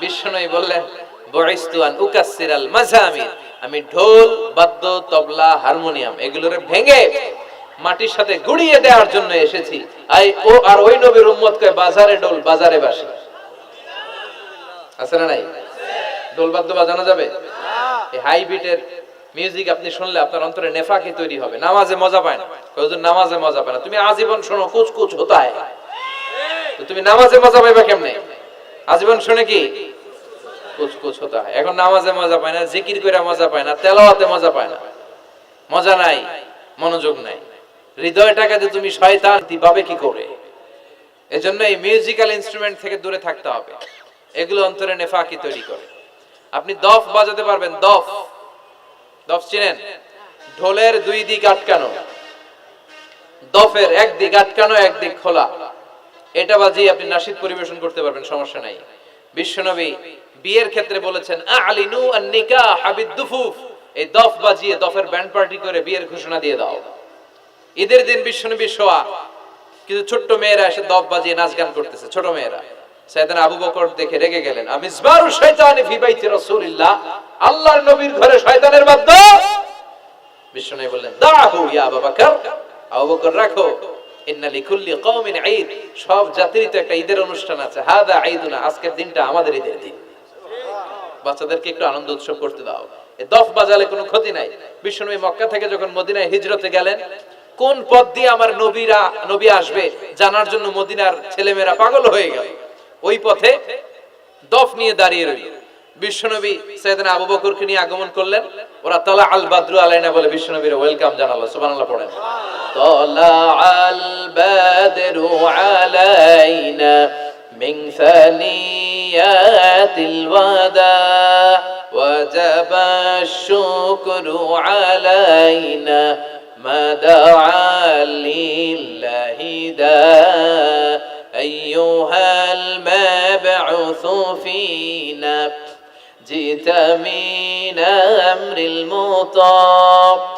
বিষ্ণুই বললেন বয়স্তুয়ান উকাসিরাল মাজামির আমি ঢোল, বাদ্য, তবলা, হারমোনিয়াম এগুলোর ভেঙে মাটির সাথে গুড়িয়ে দেওয়ার জন্য এসেছি। আই ও আর ওই নবীর বাজারে বাজারে বাসি। আছে না নাই? বাদ্য বাজানো যাবে? এই হাই মিউজিক আপনি শুনলে আপনার অন্তরে নেফাকি তৈরি হবে। নামাজে মজা পায় না। কয়েকজন নামাজে মজা পায় না। তুমি আজীবন শোনো কুচ কুচ হতায় তুমি নামাজে মজা পাইবা কেমনে? আজীবন শুনে কি? কুচ কুচ হতা এখন নামাজে মজা পায় না, জিকির করে মজা পায় না, তেলাওয়াতে মজা পায় না। মজা নাই, মনোযোগ নাই। হৃদয়টাকে যে তুমি শয়তান দিবাবে কি করে? এজন্য এই মিউজিক্যাল ইনস্ট্রুমেন্ট থেকে দূরে থাকতে হবে। এগুলো অন্তরে নেফাকি তৈরি করে। আপনি দফ বাজাতে পারবেন, দফ। দফ চিনেন? ঢোলের দুই দিক আটকানো। দফের এক দিক আটকানো, এক দিক খোলা। এটা বাজিয়ে আপনি নাসিদ পরিবেশন করতে পারবেন, সমস্যা নাই। বিশ্বনবী বিয়ের ক্ষেত্রে বলেছেন আলিনু আন নিকাহ হাবিদ দুফুফ এই দফ বাজিয়ে দফের ব্যান্ড পার্টি করে বিয়ের ঘোষণা দিয়ে দাও। ঈদের দিন বিশ্বনবী শোয়া কিছু ছোট্ট মেয়েরা এসে দফ বাজিয়ে নাচ গান করতেছে, ছোট মেয়েরা। সাইয়েদনা আবু বকর দেখে রেগে গেলেন, আমি ইসবারু শয়তানি ফি বাইতি রাসূলিল্লাহ। আল্লাহর নবীর ঘরে শয়তানের বাদ্য। বিশ্বনবী বললেন, দাহু ইয়া আবু বকর। আবু বকর, রাখো। সব তো একটা ঈদের অনুষ্ঠান আছে। ঈদুনা, আজকের দিনটা আমাদের ঈদের দিন। বাচ্চাদেরকে একটু আনন্দ উৎসব করতে দাও। দফ বাজালে কোনো ক্ষতি নাই। মক্কা থেকে যখন মদিনায় হিজরতে গেলেন, কোন পথ দিয়ে আমার নবীরা, নবী আসবে জানার জন্য মদিনার ছেলেমেয়েরা পাগল হয়ে গেল? ওই পথে দফ নিয়ে দাঁড়িয়ে রইল। বিশ্বনবী সৈয়দনা আবু বকরকে নিয়ে আগমন করলেন। ওরা তালা আল বাদরু আলাইনা বলে বিশ্বনবীর ওয়েলকাম জানালো। সুবহানাল্লাহ পড়েন। তালা আল البدر علينا من ثنيات الوداع وجب الشكر علينا ما دعا لله داع. أيها المبعوث فينا جئت من أمر المطاق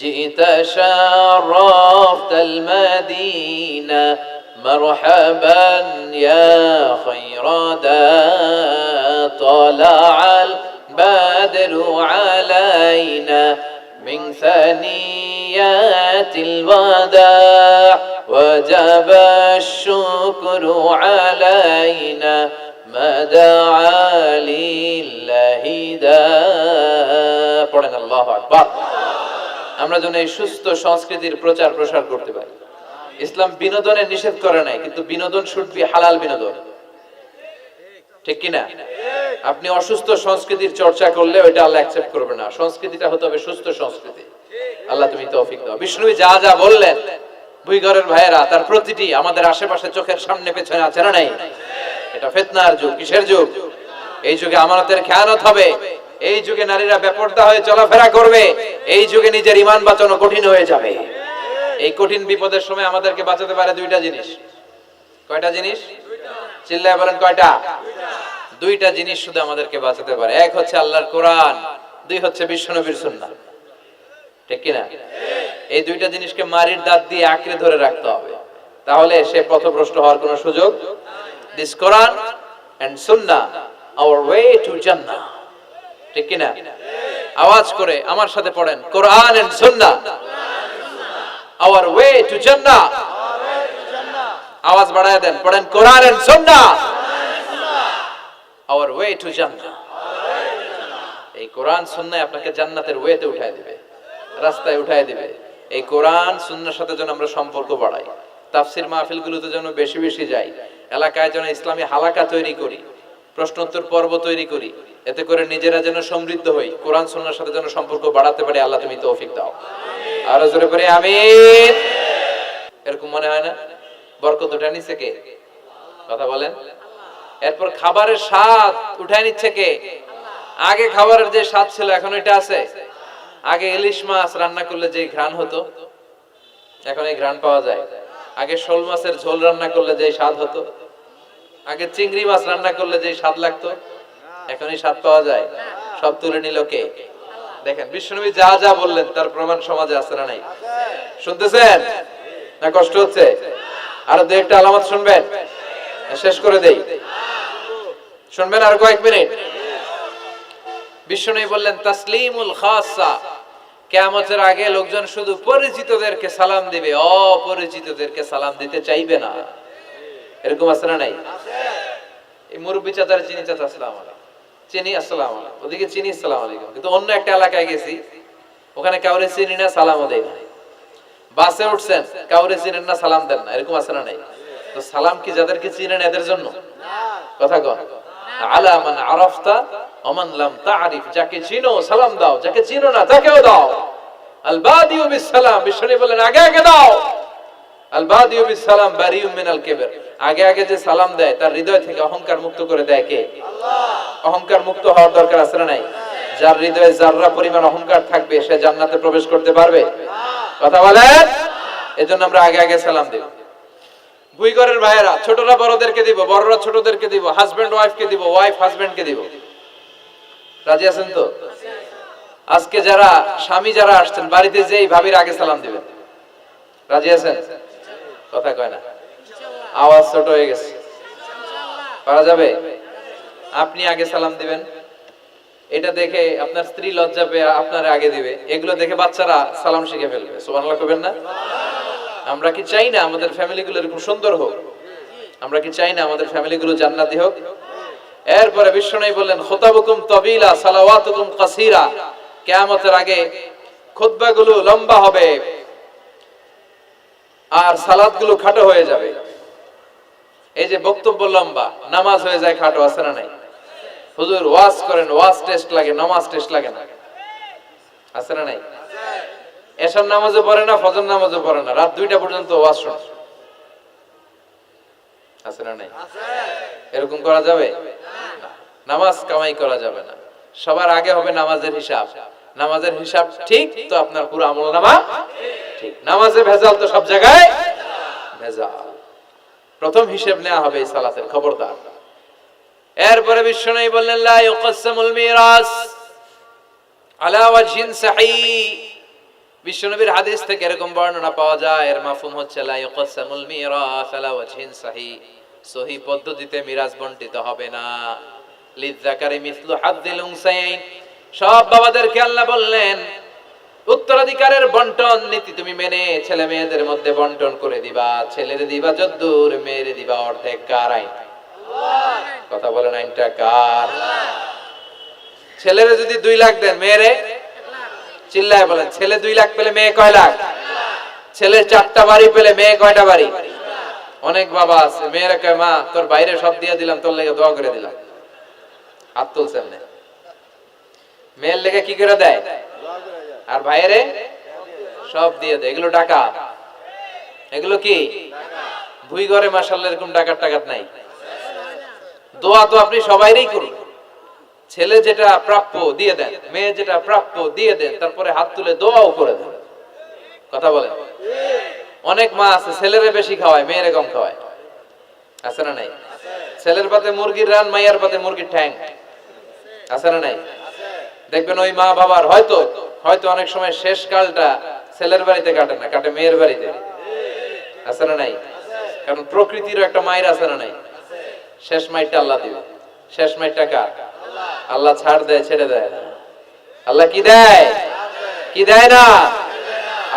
جئت شرفت المدينة مرحبا يا خير دا طلع البدر علينا من ثنيات الوداع وجب الشكر علينا ما دعا لله دا الله أكبر. আমরা যেন এই সুস্থ সংস্কৃতির প্রচার প্রসার করতে পারি। ইসলাম বিনোদনের নিষেধ করে নাই, কিন্তু বিনোদন শুড বি হালাল বিনোদন। ঠিক কিনা আপনি অসুস্থ সংস্কৃতির চর্চা করলে ওইটা আল্লাহ অ্যাকসেপ্ট করবে না। সংস্কৃতিটা হতে হবে সুস্থ সংস্কৃতি। আল্লাহ তুমি তৌফিক দাও। বিষ্ণুবী যা যা বললেন ভুইগরের ভাইয়েরা, তার প্রতিটি আমাদের আশেপাশে চোখের সামনে, পেছনে আছে না নাই? এটা ফেতনার যুগ, কিসের যুগ? এই যুগে আমানতের খেয়ানত হবে। এই যুগে নারীরা বেপর্দা হয়ে চলাফেরা করবে। এই যুগে নিজের ইমান বাঁচানো কঠিন হয়ে যাবে। এই কঠিন বিপদের সময় আমাদেরকে বাঁচাতে পারে দুইটা জিনিস। কয়টা জিনিস? চিল্লায় বলেন কয়টা? দুইটা জিনিস শুধু আমাদেরকে বাঁচাতে পারে। এক হচ্ছে আল্লাহর কোরআন, দুই হচ্ছে বিশ্বনবীর সুন্নাহ। ঠিক কিনা? এই দুইটা জিনিসকে মারির দাঁত দিয়ে আঁকড়ে ধরে রাখতে হবে। তাহলে সে পথভ্রষ্ট হওয়ার কোনো সুযোগ this Quran and Sunnah our way to Jannah ঠিক কিনা? আওয়াজ করে আমার সাথে পড়েন, Quran and our way to Jannah আওয়াজ বাড়ায় দেন, পড়েন, Quran and our way to Jannah এই কোরআন সুন্নাহ আপনাকে জান্নাতের ওয়েতে উঠায় দিবে, রাস্তায় উঠায় দিবে। এই কোরআন সুন্নার সাথে যেন আমরা সম্পর্ক বাড়াই, তাফসির মাহফিলগুলোতে যেন বেশি বেশি যাই, এলাকায় যেন ইসলামী হালাকা তৈরি করি, প্রশ্নোত্তর পর্ব তৈরি করি এতে করে নিজেরা যেন সমৃদ্ধ হই, কোরআন সুন্নার সাথে যেন সম্পর্ক বাড়াতে পারি, আল্লাহ তুমি তৌফিক দাও। আরও জোরে করে, আমিন। এরকম মনে হয় না? বরকত উঠে নিচ্ছে কে? কথা বলেন। এরপর খাবারের স্বাদ উঠায় নিচ্ছে কে? আগে খাবারের যে স্বাদ ছিল, এখন এটা আছে। আগে ইলিশ মাছ রান্না করলে যে ঘ্রাণ হতো, এখন এই ঘ্রাণ পাওয়া যায়। আগে শোল মাছের ঝোল রান্না করলে যে স্বাদ হতো, আগে চিংড়ি মাছ রান্না করলে যে স্বাদ লাগতো এখন এই স্বাদ পাওয়া যায়। সব তুলে নিল কে? দেখেন, বিশ্বনবী যা যা বললেন, তার প্রমাণ সমাজে আছে না নাই? শুনতেছেন? না কষ্ট হচ্ছে? আরও দু একটা আলামত শুনবেন? শেষ করে দেই। শুনবেন আর কয়েক মিনিট? বিষ্ণু বললেন, তাসলিমুল খাসা, কেয়ামতের আগে লোকজন শুধু পরিচিতদেরকে সালাম দিবে, অপরিচিতদেরকে সালাম দিতে চাইবে না। এরকম আছে না নাই? এই মুরব্বী চাচার, চিনি চাচা আসসালাম আলাইকুম চিনি, আসসালাম ওদিকে চিনি, আসসালাম আলাইকুম। কিন্তু অন্য একটা এলাকায় গেছি, ওখানে কাউরে চিনি না, সালামও দেয় না। বাসে উঠছেন, কাউরে চিনেন না, সালাম দেন না। এরকম আছে না নাই? তো সালাম কি যাদেরকে চিনেন এদের জন্য? কথা কন। মান ওমান লাম তারিফ যাকে চিনো, সালাম দাও। যাকে চিনো না, তাকেও দাও। আল বাদিউ বিস সালাম বলেন, আগে আগে দাও। আল বাদিউ বিস সালাম বারিউ মিনাল কিবর। আগে আগে যে সালাম দেয়, তার হৃদয় থেকে অহংকার মুক্ত করে দেয় কে? অহংকার মুক্ত হওয়ার দরকার আছে না নাই? যার হৃদয়ে যাররা পরিমাণ অহংকার থাকবে, সে জান্নাতে প্রবেশ করতে পারবে। কথা বলেন? এজন্য আমরা আগে আগে সালাম দেব। দুই ঘরের ভাইয়েরা, ছোটরা বড়দেরকে দিব, বড়রা ছোটদেরকে দিব হাজবেন্ড ওয়াইফকে দিব ওয়াইফ হাজবেন্ডকে দিব। রাজি আছেন তো? আজকে যারা, স্বামী যারা আসছেন, বাড়িতে যেই ভাবির আগে সালাম দিবেন। রাজি আছেন? কথা কয় না। আওয়াজ ছোট হয়ে গেছে। পারা যাবে? আপনি আগে সালাম দিবেন। এটা দেখে আপনার স্ত্রী লজ্জা পেয়ে আপনার আগে দিবে। এগুলো দেখে বাচ্চারা সালাম শিখে ফেলবে। সুবহানাল্লাহ কবেন না? আমরা কি চাই না আমাদের ফ্যামিলিগুলো এরকম সুন্দর হোক? আমরা কি চাই না আমাদের ফ্যামিলিগুলো জান্নাতি হোক? এরপরে বিশ্বনবী বললেন, খুতাবুকুম তাবিলা, সালাওয়াতুকুম কাসীরা। আগে লম্বা হবে আর সালাতগুলো খাটো হয়ে যাবে। এই যে বক্তব্য লম্বা, নামাজ হয়ে যায়, খাটো আছে না নাই? হুজুর, ওয়াজ করেন, ওয়াজ টেস্ট লাগে, নামাজ টেস্ট লাগে না। আছে না নাই? এসব নামাজও পড়ে না, ফজর নামাজও পড়ে না, রাত দুইটা পর্যন্ত ওয়াজ শোনে আছে না নাই? এরকম করা যাবে। নামাজ কামাই করা যাবে না। সবার আগে হবে নামাজের হিসাব। নামাজের হিসাব ঠিক তো আপনার পুরো আমল নামা ঠিক। নামাজে ভেজাল তো সব জায়গায়? ভেজাল। প্রথম হিসেব নেওয়া হবে এই সালাতের খবরদার। এরপরে বিশ্বনবী বললেন, লা হাদিস থেকে এরকম বর্ণনা পাওয়া যায়, এর মাফহুম হচ্ছে সাহি। পদ্ধতিতে মিরাজ বন্টিত হবে না। লিযাকারি মিসলু হাদ্দিল সব বাবাদেরকে আল্লাহ বললেন, উত্তরাধিকারের বন্টন নীতি তুমি মেনে ছেলে মেয়েদের মধ্যে বন্টন করে দিবা, ছেলেরে দিবা যদ্দূর, মেয়েরে দিবা অর্ধেক কার আইন? কথা বলেন আইনটা কার। ছেলেরে যদি দুই লাখ দেন, মেয়েরে? চিল্লায় বলেন, ছেলে দুই লাখ পেলে মেয়ে কয় লাখ? ছেলে চারটা বাড়ি পেলে মেয়ে কয়টা বাড়ি? অনেক বাবা আছে, মেয়েরা কয়, মা, তোর বাইরে সব দিয়ে দিলাম, তোর লেগে দোয়া করে দিলাম। হাত তুলছেন না। মেয়ের লেগে কি করে দেয়? আর বাইরে সব দিয়ে দেয়। এগুলো টাকা এগুলো কি? ভুই ঘরে মাসাল্লাহ এরকম টাকার টাকাত নাই। দোয়া তো আপনি সবাইরই করুন। ছেলে যেটা প্রাপ্য দিয়ে দেন, মেয়ে যেটা প্রাপ্য দিয়ে দেন, তারপরে হাত তুলে দোয়াও করে দেন। কথা বলেন? অনেক মা আছে, ছেলেরে বেশি খাওয়ায়, মেয়েরে কম খাওয়ায়। আছে না নাই? ছেলের পাতে মুরগির রান, মাইয়ার পাতে মুরগির ঠ্যাং। আছে না নাই? দেখবেন ওই মা বাবার, হয়তো হয়তো অনেক সময় শেষ কালটা ছেলের বাড়িতে কাটে না, কাটে মেয়ের বাড়িতে। আছে না নাই? কারণ প্রকৃতির একটা মায়ের আছে না নাই? শেষ মাইটটা আল্লাহ দিবে। শেষ মাইটটা কার? আল্লাহ ছাড় দেয়, ছেড়ে দেয় না। আল্লাহ কি দেয়? কি দেয় না?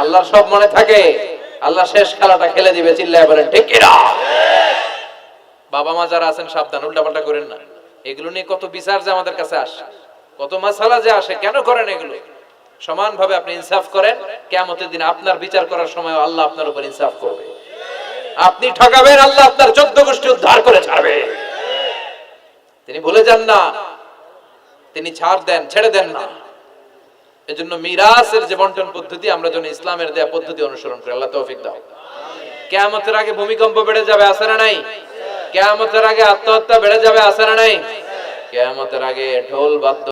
আল্লাহর সব মনে থাকে। আল্লাহ শেষ খেলাটা খেলে দিবে, চিল্লায় বলেন, ঠিক কিনা? বাবা মা যারা আছেন, সাবধান, উল্টাপাল্টা করেন না। এগুলো নিয়ে কত বিচার যে আমাদের কাছে আসে। কত মাসালা যে আসে, কেন করেন এগুলো? সমানভাবে আপনি ইনসাফ করেন কেমতের দিন আপনার বিচার করার সময় আল্লাহ আপনার উপর ইনসাফ করবে। আপনি ঠকাবেন, আল্লাহ আপনার চোদ্দ গোষ্ঠী উদ্ধার করে ছাড়বে। তিনি ভুলে যান না। তিনি ছাড় দেন, ছেড়ে দেন না। এজন্য মিরাসের যে বন্টন পদ্ধতি, আমরা যেন ইসলামের দেয়া পদ্ধতি অনুসরণ করি। আল্লাহ তৌফিক দাও। কেয়ামতের আগে ভূমিকম্প বেড়ে যাবে আসে না নাই? কেয়ামতের আগে আত্মহত্যা বেড়ে যাবে আসে না নাই? কেয়ামতের আগে ঢোল বাদ্য